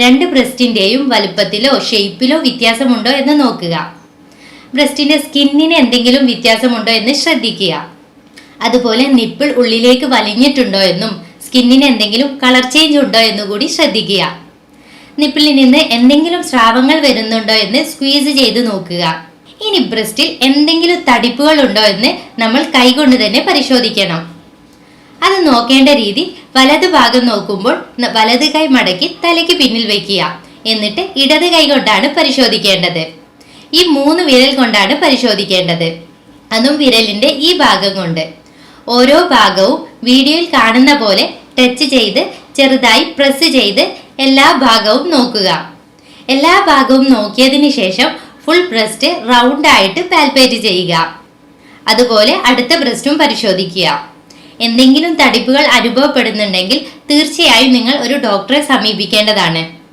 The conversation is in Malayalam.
രണ്ട് ബ്രസ്റ്റിന്റെയും വലുപ്പത്തിലോ ഷേപ്പിലോ വ്യത്യാസമുണ്ടോ എന്ന് നോക്കുക. ബ്രസ്റ്റിന്റെ സ്കിന്നിന് എന്തെങ്കിലും വ്യത്യാസമുണ്ടോ എന്ന് ശ്രദ്ധിക്കുക. അതുപോലെ നിപ്പിൾ ഉള്ളിലേക്ക് വലിഞ്ഞിട്ടുണ്ടോ എന്നും സ്കിന്നിന് എന്തെങ്കിലും കളർ ചേഞ്ച് ഉണ്ടോ എന്നും കൂടി ശ്രദ്ധിക്കുക. നിപ്പിളിൽ നിന്ന് എന്തെങ്കിലും സ്രാവങ്ങൾ വരുന്നുണ്ടോ എന്ന് സ്ക്വീസ് ചെയ്ത് നോക്കുക. ഇനി ബ്രസ്റ്റിൽ എന്തെങ്കിലും തടിപ്പുകൾ ഉണ്ടോ എന്ന് നമ്മൾ കൈകൊണ്ട് തന്നെ പരിശോധിക്കണം. നോക്കേണ്ട രീതി വലത് ഭാഗം നോക്കുമ്പോൾ വലത് കൈ മടക്കി തലയ്ക്ക് പിന്നിൽ വെക്കുക. എന്നിട്ട് ഇടത് കൈ കൊണ്ടാണ് പരിശോധിക്കേണ്ടത്. ഈ മൂന്ന് വിരൽ കൊണ്ടാണ് പരിശോധിക്കേണ്ടത്. അതും വിരലിന്റെ ഈ ഭാഗം കൊണ്ട്. ഓരോ ഭാഗവും വീഡിയോയിൽ കാണുന്ന പോലെ ടച്ച് ചെയ്ത് ചെറുതായി പ്രസ് ചെയ്ത് എല്ലാ ഭാഗവും നോക്കുക. എല്ലാ ഭാഗവും നോക്കിയതിന് ശേഷം ഫുൾ ബ്രസ്റ്റ് റൗണ്ട് ആയിട്ട് പാൽപേറ്റ് ചെയ്യുക. അതുപോലെ അടുത്ത ബ്രസ്റ്റും പരിശോധിക്കുക. എന്തെങ്കിലും തടിപ്പുകൾ അനുഭവപ്പെടുന്നുണ്ടെങ്കിൽ തീർച്ചയായും നിങ്ങൾ ഒരു ഡോക്ടറെ സമീപിക്കേണ്ടതാണ്.